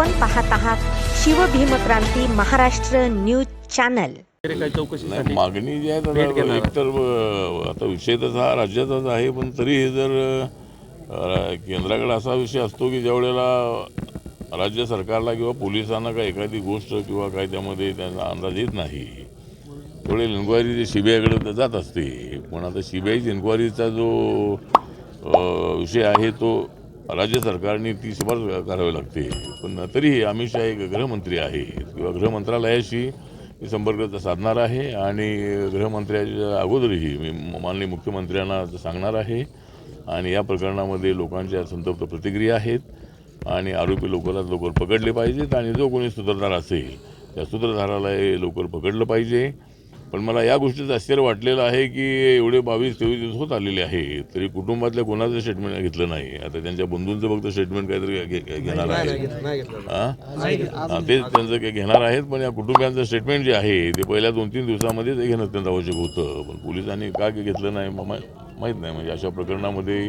आपण पाहत आहात शिवभीमक्रांती महाराष्ट्र न्यूज चॅनल नाही चौकशीसाठी मागणी जी आहे भेट आता घेणार. एकतर अ, आता विषय तसा हा राज्याचाच आहे पण तरीही जर अ, केंद्राकडे असा विषय असतो की ज्यावेळेला राज्य सरकारला किंवा पोलिसांना काही एखादी गोष्ट किंवा काय त्यामध्ये त्यांना अंदाज येत नाही त्यावेळेला इन्क्वायरी जी सी बी आयकडे जात असते पण आता सी बी आयची इन्क्वायरीचा जो अ, विषय आहे तो राज्य सरकारने ती शिफारस करावी लागते. पण तरीही अमित शहा एक गृहमंत्री आहे. किंवा गृहमंत्रालयाशी मी संपर्क साधणार आहे आणि गृहमंत्र्याच्या अगोदरही मी माननीय मुख्यमंत्र्यांना सांगणार आहे. आणि या प्रकरणामध्ये लोकांच्या संतप्त प्रतिक्रिया आहेत आणि आरोपी लोकांना लवकर पकडले पाहिजेत आणि जो कोणी सूत्रधार असेल त्या सूत्रधाराला हे लवकर पकडलं पाहिजे. पण मला या गोष्टीचं आश्चर्य वाटलेलं आहे की एवढे बावीस तेवीस दिवस होत आलेले आहे तरी कुटुंबातल्या कोणाचं स्टेटमेंट घेतलं नाही? आता त्यांच्या बंधूंचं फक्त स्टेटमेंट काहीतरी घेणार आहे हा? तेच त्यांचं काही घेणार आहेत पण या कुटुंबियांचं स्टेटमेंट जे आहे ते पहिल्या दोन तीन दिवसामध्येच हे घेणं अत्यंत आवश्यक होतं. पण पोलिसांनी का घेतलं नाही माहीत नाही. म्हणजे अशा प्रकरणामध्ये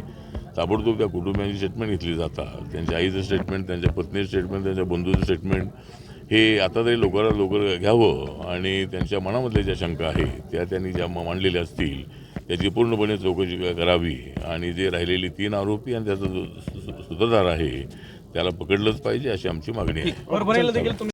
ताबडतोब त्या कुटुंबियांची स्टेटमेंट घेतली जातात. त्यांच्या आईचं स्टेटमेंट त्यांच्या पत्नीचं स्टेटमेंट त्यांच्या बंधूचं स्टेटमेंट हे आता तरी लवकरात लवकर घ्यावं आणि त्यांच्या मनामधल्या ज्या शंका आहेत त्या त्यांनी ज्या मांडलेल्या असतील त्याची पूर्णपणे चौकशी करावी आणि जे राहिलेली तीन आरोपी आणि त्याचा जो सूत्रधार आहे त्याला पकडलंच पाहिजे अशी आमची मागणी आहे